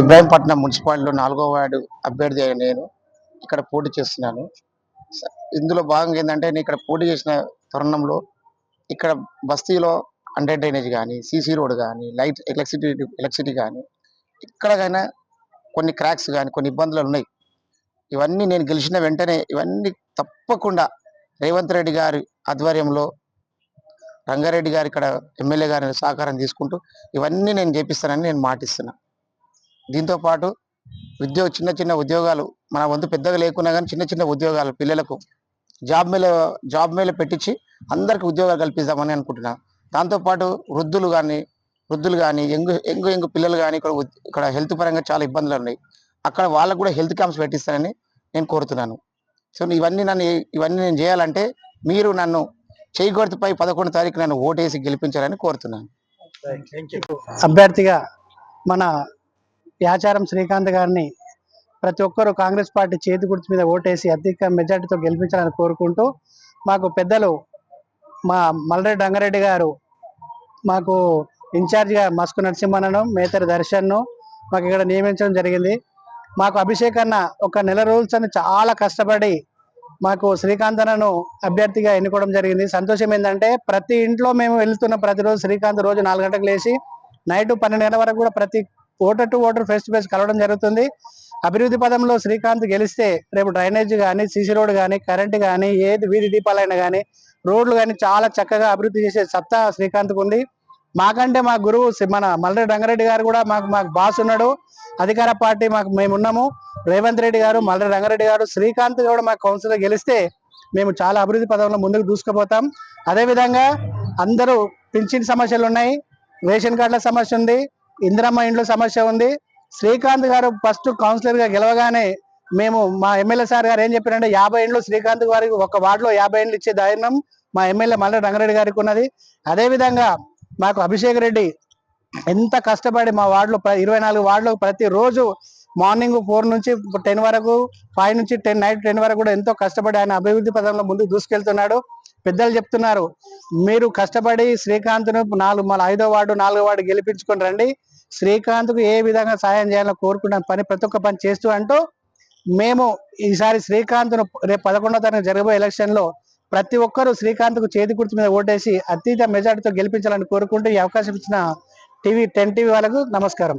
ఇబ్రాహీంపట్నం మున్సిపాలిటీలో నాలుగో వార్డు అభ్యర్థి అయిన నేను. ఇక్కడ పోటీ చేస్తున్నాను. ఇందులో భాగంగా ఏంటంటే నేను ఇక్కడ పోటీ చేసిన తరుణంలో ఇక్కడ బస్తీలో అండర్ డ్రైనేజ్ కానీ సీసీ రోడ్ కానీ లైట్ ఎలక్ట్రిసిటీ ఎలక్ట్రిసిటీ కానీ ఎక్కడైనా కొన్ని క్రాక్స్ కానీ కొన్ని ఇబ్బందులు ఉన్నాయి. ఇవన్నీ నేను గెలిచిన వెంటనే ఇవన్నీ తప్పకుండా రేవంత్ రెడ్డి గారి ఆధ్వర్యంలో రంగారెడ్డి గారు ఇక్కడ ఎమ్మెల్యే గారి సహకారం తీసుకుంటూ ఇవన్నీ నేను చేపిస్తానని నేను మాటిస్తున్నా. దీంతో పాటు ఉద్యోగ చిన్న చిన్న ఉద్యోగాలు మన వంతు పెద్దగా లేకున్నా కానీ చిన్న చిన్న ఉద్యోగాలు పిల్లలకు జాబ్ మేళ జాబ్ మేళ పెట్టించి అందరికి ఉద్యోగాలు కల్పిద్దామని అనుకుంటున్నా. దాంతోపాటు వృద్ధులు కానీ వృద్ధులు కానీ ఎంగు ఎంగు ఎంగు పిల్లలు కానీ ఇక్కడ ఇక్కడ హెల్త్ పరంగా చాలా ఇబ్బందులు ఉన్నాయి. అక్కడ వాళ్ళకు కూడా హెల్త్ క్యాంప్స్ పెట్టిస్తానని నేను కోరుతున్నాను. సో ఇవన్నీ నన్ను ఇవన్నీ నేను చేయాలంటే మీరు నన్ను చేయకూడదుపై పదకొండు తారీఖు నన్ను ఓటేసి గెలిపించాలని కోరుతున్నాను. అభ్యర్థిగా మన యాచారం శ్రీకాంత్ గారిని ప్రతి ఒక్కరూ కాంగ్రెస్ పార్టీ చేతి గుర్తు మీద ఓటేసి అధిక మెజార్టీతో గెలిపించాలని కోరుకుంటూ మాకు పెద్దలు మా మల్లరెడ్డి రంగారెడ్డి గారు మాకు ఇన్ఛార్జిగా మస్కు నరసింహనను మేతరి దర్శన్ను మాకు ఇక్కడ నియమించడం జరిగింది. మాకు అభిషేక్ అన్న ఒక నెల రోజులు అని చాలా కష్టపడి మాకు శ్రీకాంత్ అన్నను అభ్యర్థిగా ఎన్నుకోవడం జరిగింది. సంతోషం ఏంటంటే ప్రతి ఇంట్లో మేము వెళ్తున్న ప్రతిరోజు శ్రీకాంత్ రోజు నాలుగు గంటలకు లేచి నైట్ పన్నెండు గంటల వరకు కూడా ప్రతి voter to voter face to face కలవడం జరుగుతుంది. అభివృద్ధి పదంలో శ్రీకాంత్ గెలిస్తే రేపు డ్రైనేజ్ కానీ సీసీ రోడ్ కానీ కరెంట్ కానీ ఏది వీధి దీపాలైనా కానీ రోడ్లు కానీ చాలా చక్కగా అభివృద్ధి చేసే సత్తా శ్రీకాంత్కు ఉంది. మాకంటే మా గురువు మన మల్లరెడ్డి రంగారెడ్డి గారు కూడా మాకు మాకు బాస్ ఉన్నాడు. అధికార పార్టీ మాకు మేము ఉన్నాము. రేవంత్ రెడ్డి గారు మల్లరెడ్డి రంగారెడ్డి గారు శ్రీకాంత్ కూడా మాకు కౌన్సిలర్ గెలిస్తే మేము చాలా అభివృద్ధి పదంలో ముందుకు దూసుకుపోతాం. అదేవిధంగా అందరూ పింఛన్ సమస్యలు ఉన్నాయి రేషన్ కార్డుల సమస్య ఉంది. ఇందిరమ్మ ఇండ్ల సమస్య ఉంది. శ్రీకాంత్ గారు ఫస్ట్ కౌన్సిలర్గా గెలవగానే మేము మా ఎమ్మెల్యే సార్ గారు ఏం చెప్పారంటే యాభై ఇండ్లు శ్రీకాంత్ గారికి ఒక వార్డులో యాభై ఇండ్లు ఇచ్చే ధైర్యం మా ఎమ్మెల్యే మల్లె రంగారెడ్డి గారికి ఉన్నది. అదేవిధంగా మాకు అభిషేక్ రెడ్డి ఎంత కష్టపడి మా వార్డులో ఇరవై నాలుగు వార్డులో ప్రతిరోజు మార్నింగ్ ఫోర్ నుంచి టెన్ వరకు ఫైవ్ నుంచి టెన్ నైట్ టెన్ వరకు కూడా ఎంతో కష్టపడి ఆయన అభివృద్ధి పదంలో ముందుకు దూసుకెళ్తున్నాడు. పెద్దలు చెప్తున్నారు మీరు కష్టపడి శ్రీకాంత్ను నాలుగు మళ్ళీ ఐదో వార్డు నాలుగో వార్డు గెలిపించుకొని రండి. శ్రీకాంత్కు ఏ విధంగా సహాయం చేయాలని కోరుకున్న పని ప్రతి ఒక్క పని చేస్తూ అంటూ మేము ఈసారి శ్రీకాంత్ను రేపు పదకొండో తారీఖు జరగబోయే ఎలక్షన్లో ప్రతి ఒక్కరూ శ్రీకాంత్కు చేతి గుర్తు మీద ఓటేసి అతీత మెజార్టీతో గెలిపించాలని కోరుకుంటూ ఈ అవకాశం ఇచ్చిన టీవీ టెన్ టీవీ వాళ్ళకు నమస్కారం.